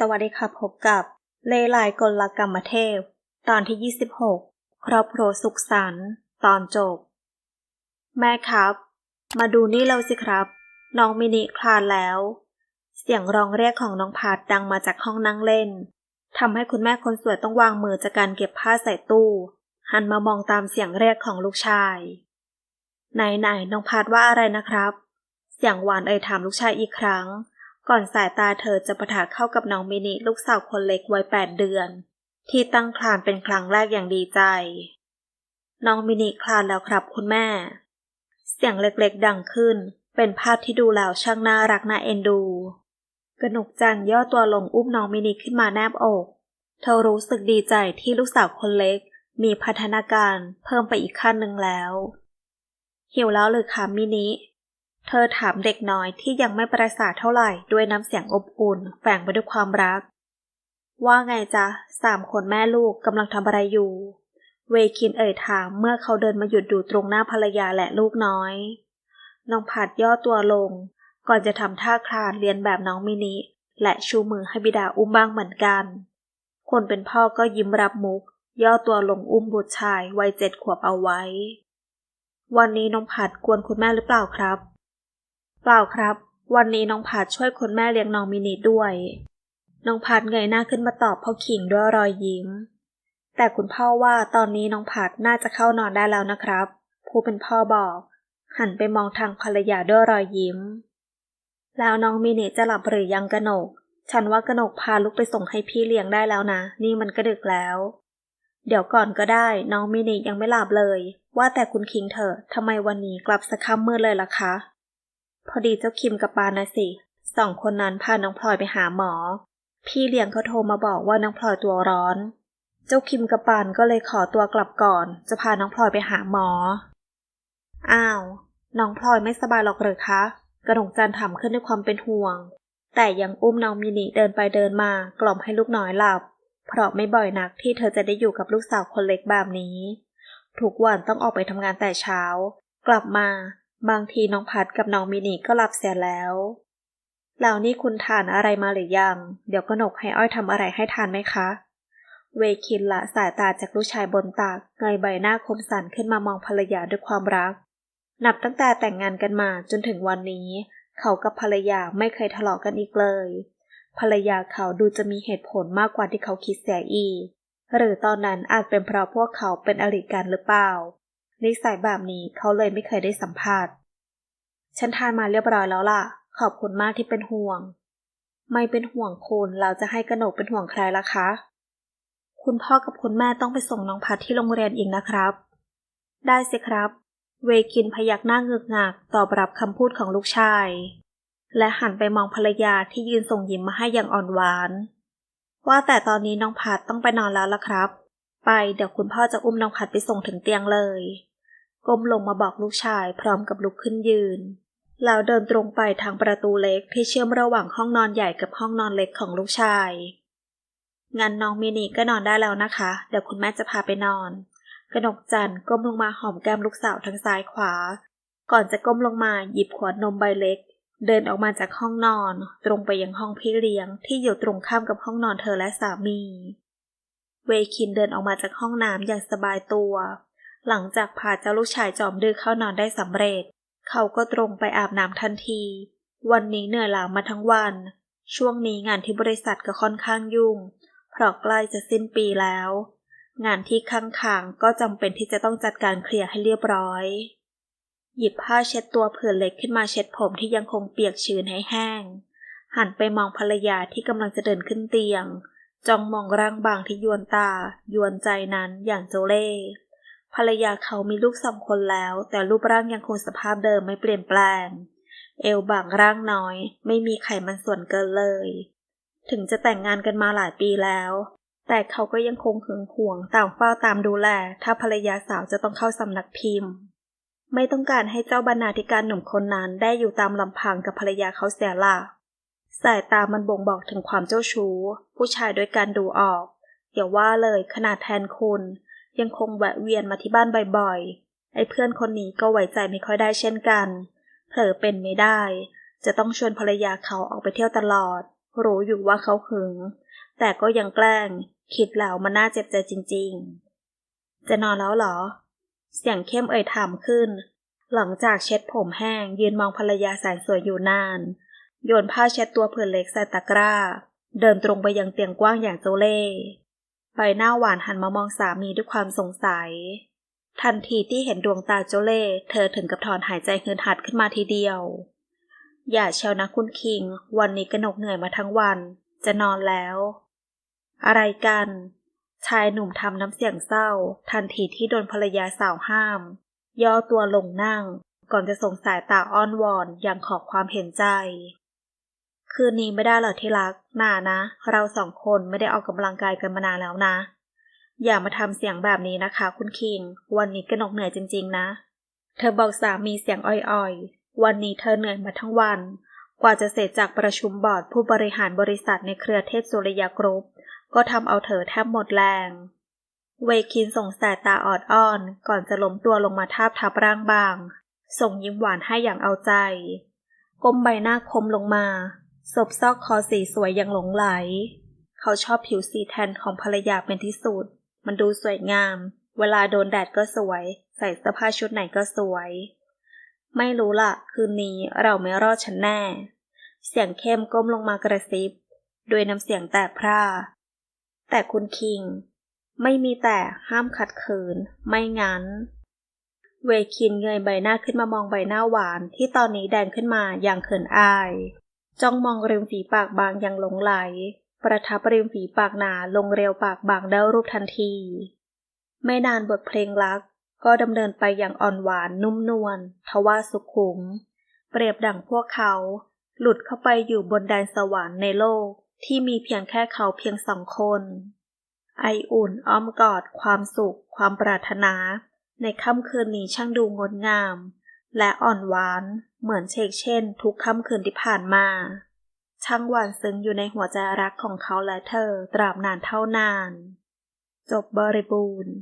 สวัสดีค่ะพบกับเลไลกลกรรมเทพ ตอนที่ 26 ครอบครัวสุขสันต์ตอนจบ แม่ครับ มาดูนี่เราสิครับ น้องมินิคลานแล้ว เสียงร้องเรียกของน้องพัดดังมาจากห้องนั่งเล่นทำให้คุณแม่คนสวยต้องวางมือจากการเก็บผ้าใส่ตู้ หันมามองตามเสียงเรียกของลูกชาย ไหนๆน้องพัดว่าอะไรนะครับ เสียงหวานเอ่ยถามลูกชายอีกครั้ง ก่อนสายตาเธอจะประทะเข้ากับน้องมินิลูกสาวคนเล็กวัยแปดเดือน ที่ตั้งคลานเป็นครั้งแรกอย่างดีใจ น้องมินิคลานแล้วครับคุณแม่ เสียงเล็กๆดังขึ้น เป็นภาพที่ดูแล้วช่างน่ารักน่าเอ็นดู กนกจันย่อตัวลงอุ้มน้องมินิขึ้นมาแนบอก เธอรู้สึกดีใจที่ลูกสาวคนเล็ก มีพัฒนาการเพิ่มไปอีกขั้นหนึ่งแล้วหิวแล้วหรือคะมินิ เธอถามเด็กน้อยที่ยังไม่ประสาทเท่าไหร่ด้วยน้ำเสียงอบอุ่นแฝงไปด้วยความรัก ว่าไงจ๊ะสามคนแม่ลูกกำลังทำอะไรอยู่ เวคินเอ่ยถามเมื่อเขาเดินมาหยุดดูตรงหน้าภรรยาและลูกน้อยน้องผัดย่อตัวลง ก่อนจะทำท่าคลานเรียนแบบน้องมินิ และชูมือให้บิดาอุ้มบ้างเหมือนกัน คนเป็นพ่อก็ยิ้มรับมุก ย่อตัวลงอุ้มบุตรชายวัยเจ็ดขวบเอาไว้ วันนี้น้องผัดกวนคุณแม่หรือเปล่าครับ เปล่าครับ วันนี้น้องผัดช่วยคุณแม่เลี้ยงน้องมินิด้วย น้องผัดเงยหน้าขึ้นมาตอบพ่อขิงด้วยรอยยิ้ม แต่คุณพ่อว่าตอนนี้น้องผัดน่าจะเข้านอนได้แล้วนะครับ ผู้เป็นพ่อบอก หันไปมองทางภรรยาด้วยรอยยิ้ม แล้วน้องมินิจะหลับหรือยังกระหนก ฉันว่ากระหนกพาลูกไปส่งให้พี่เลี้ยงได้แล้วนะ นี่มันก็ดึกแล้วเดี๋ยวก่อนก็ได้ น้องมินิยังไม่หลับเลย ว่าแต่คุณคิงเถอะทำไมวันนี้กลับสะค่ำมืดเลยล่ะคะ พอดีเจ้าคิมกับปานะสิสองคนนั้นพาน้องพลอยไปหาหมอ พี่เลี้ยงเขาโทรมาบอกว่าน้องพลอยตัวร้อน เจ้าคิมกับปานก็เลยขอตัวกลับก่อน จะพาน้องพลอยไปหาหมอ อ้าว น้องพลอยไม่สบายหรอกหรือคะ กระหนกจันถามขึ้นด้วยความเป็นห่วง แต่ยังอุ้มน้องมินิเดินไปเดินมากล่อมให้ลูกน้อยหลับ เพราะไม่บ่อยนักที่เธอจะได้อยู่กับลูกสาวคนเล็กแบบนี้ ทุกวันต้องออกไปทำงานแต่เช้า กลับมา บางทีน้องพัดกับน้องมินิก็หลับเสียแล้ว แล้วนี่คุณทานอะไรมาหรือยัง เดี๋ยวกนกให้อ้อยทำอะไรให้ทานไหมคะ เวคินละสายตาจากลูกชายบนตักเงยใบหน้าคมสันขึ้นมามองภรรยาด้วยความรัก นับตั้งแต่แต่งงานกันมาจนถึงวันนี้ เขากับภรรยาไม่เคยทะเลาะกันอีกเลย ภรรยาเขาดูจะมีเหตุผลมากกว่าที่เขาคิดเสียอีกหรือตอนนั้นอาจเป็นเพราะพวกเขาเป็นอริกันหรือเปล่า นิสัยแบบนี้เขาเลยไม่เคยได้สัมผัสฉันทานมาเรียบร้อยแล้วล่ะ ขอบคุณมากที่เป็นห่วง ไม่เป็นห่วงคุณเราจะให้กระหนกเป็นห่วงใครล่ะคะ คุณพ่อกับคุณแม่ต้องไปส่งน้องพัดที่โรงเรียนอีกนะครับ ได้สิครับ เวคินพยักหน้าเงือกงักตอบรับคำพูดของลูกชาย และหันไปมองภรรยาที่ยืนส่งยิ้มมาให้อย่างอ่อนหวาน ว่าแต่ตอนนี้น้องพัดต้องไปนอนแล้วล่ะครับ ไปเดี๋ยวคุณพ่อจะอุ้มน้องพัดไปส่งถึงเตียงเลย ก้มลงมาบอกลูกชายพร้อมกับลุกขึ้นยืน แล้วเดินตรงไปทางประตูเล็กที่เชื่อมระหว่างห้องนอนใหญ่กับห้องนอนเล็กของลูกชาย งั้นน้องมินิก็นอนได้แล้วนะคะ เดี๋ยวคุณแม่จะพาไปนอน กนกจันก้มลงมาหอมแก้มลูกสาวทั้งซ้ายขวา ก่อนจะก้มลงมาหยิบขวดนมใบเล็ก เดินออกมาจากห้องนอน ตรงไปยังห้องพี่เลี้ยงที่อยู่ตรงข้ามกับห้องนอนเธอและสามี เวคินเดินออกมาจากห้องน้ำอย่างสบายตัว หลังจากพาเจ้าลูกชายจอมดื้อเข้านอนได้สำเร็จ เขาก็ตรงไปอาบน้ำทันที วันนี้เหนื่อยล้ามาทั้งวัน ช่วงนี้งานที่บริษัทก็ค่อนข้างยุ่ง เพราะใกล้จะสิ้นปีแล้ว งานที่ค้างคางก็จำเป็นที่จะต้องจัดการเคลียร์ให้เรียบร้อย หยิบผ้าเช็ดตัวเผื่อเล็กขึ้นมาเช็ดผมที่ยังคงเปียกชื้นให้แห้ง หันไปมองภรรยาที่กำลังจะเดินขึ้นเตียง จ้องมองร่างบางที่ยวนตา ยวนใจนั้นอย่างโจเล่ ภรรยาเขามีลูกสองคนแล้ว แต่รูปร่างยังคงสภาพเดิมไม่เปลี่ยนแปลง เอวบางร่างน้อย ไม่มีไขมันส่วนเกินเลย ถึงจะแต่งงานกันมาหลายปีแล้ว แต่เขาก็ยังคงหึงหวงต่ามเฝ้าตามดูแล ถ้าภรรยาสาวจะต้องเข้าสำนักพิมพ์ ไม่ต้องการให้เจ้าบรรณาธิการหนุ่มคนนั้นได้อยู่ตามลำพังกับภรรยาเขาเสียละสายตามันบ่งบอกถึงความเจ้าชู้ ผู้ชายด้วยการดูออกอย่าว่าเลยขนาดแทนคุณ ยังคงแวะเวียนมาที่บ้านบ่อยๆ ไอ้เพื่อนคนนี้ก็ไว้ใจไม่ค่อยได้เช่นกัน เผลอเป็นไม่ได้ จะต้องชวนภรรยาเขาออกไปเที่ยวตลอด รู้อยู่ว่าเขาหึง แต่ก็ยังแกล้ง คิดแล้วมันน่าเจ็บใจจริงๆ จะนอนแล้วเหรอ เสียงเข้มเอ่ยถามขึ้น หลังจากเช็ดผมแห้ง ยืนมองภรรยาแสนสวยอยู่นาน โยนผ้าเช็ดตัวผืนเล็กใส่ตะกร้า เดินตรงไปยังเตียงกว้างอย่างโจเล่ ใบหน้าหวานหันมามองสามีด้วยความสงสัย ทันทีที่เห็นดวงตาโจเล่เธอถึงกับถอนหายใจเฮืนหัดขึ้นมาทีเดียว อย่าเชียวนะคุณคิง วันนี้กระหนกเหนื่อยมาทั้งวัน จะนอนแล้ว อะไรกัน ชายหนุ่มทำน้ำเสียงเศร้า ทันทีที่โดนภรรยาสาวห้าม ย่อตัวลงนั่ง ก่อนจะส่งสายตาอ้อนวอนอย่างขอความเห็นใจ คืนนี้ไม่ได้หรอที่รักน่านะ เราสองคนไม่ได้ออกกำลังกายกันมานานแล้วนะ อย่ามาทำเสียงแบบนี้นะคะ คุณคิง วันนี้กระหนกเหนื่อยจริง ๆ นะ เธอบอกสามีเสียงอ่อยๆ วันนี้เธอเหนื่อยมาทั้งวัน กว่าจะเสร็จจากประชุมบอร์ดผู้บริหารบริษัทในเครือเทพสุริยากรุ๊ปก็ทำเอาเธอแทบหมดแรง เวคินส่งสายตาออดอ้อน ก่อนจะล้มตัวลงมาทาบทับร่างบาง ส่งยิ้มหวานให้อย่างเอาใจก้มใบหน้าคมลงมา ศบซอกคอสีสวยอย่างหลงไหล เขาชอบผิวสีแทนของภรรยาเป็นที่สุด มันดูสวยงาม เวลาโดนแดดก็สวย ใส่เสื้อผ้าชุดไหนก็สวย ไม่รู้ล่ะคืนนี้เราไม่รอดฉันแน่ เสียงเข้มก้มลงมากระซิบ ด้วยน้ำเสียงแตกพร่า แต่คุณคิง ไม่มีแต่ห้ามขัดขืน ไม่งั้น เวคินเงยใบหน้าขึ้นมามองใบหน้าหวานที่ตอนนี้แดงขึ้นมาอย่างเขินอาย จ้องมองริมฝีปากบางอย่างหลงไหล ประทับริมฝีปากหนาลงเร็วปากบางได้รูปทันที ไม่นานบทเพลงรัก ก็ดำเนินไปอย่างอ่อนหวานนุ่มนวลทว่าสุขุม เปรียบดั่งพวกเขา หลุดเข้าไปอยู่บนแดนสวรรค์ในโลกที่มีเพียงแค่เขาเพียงสองคน ไออุ่นอ้อมกอดความสุข ความปรารถนา ในค่ำคืนนี้ช่างดูงดงาม และอ่อนหวานเหมือนเชกเช่น ทุกค่ำคืนที่ผ่านมา ช่างหวานซึ้งอยู่ในหัวใจรักของเขาและเธอตราบนานเท่านาน จบบริบูรณ์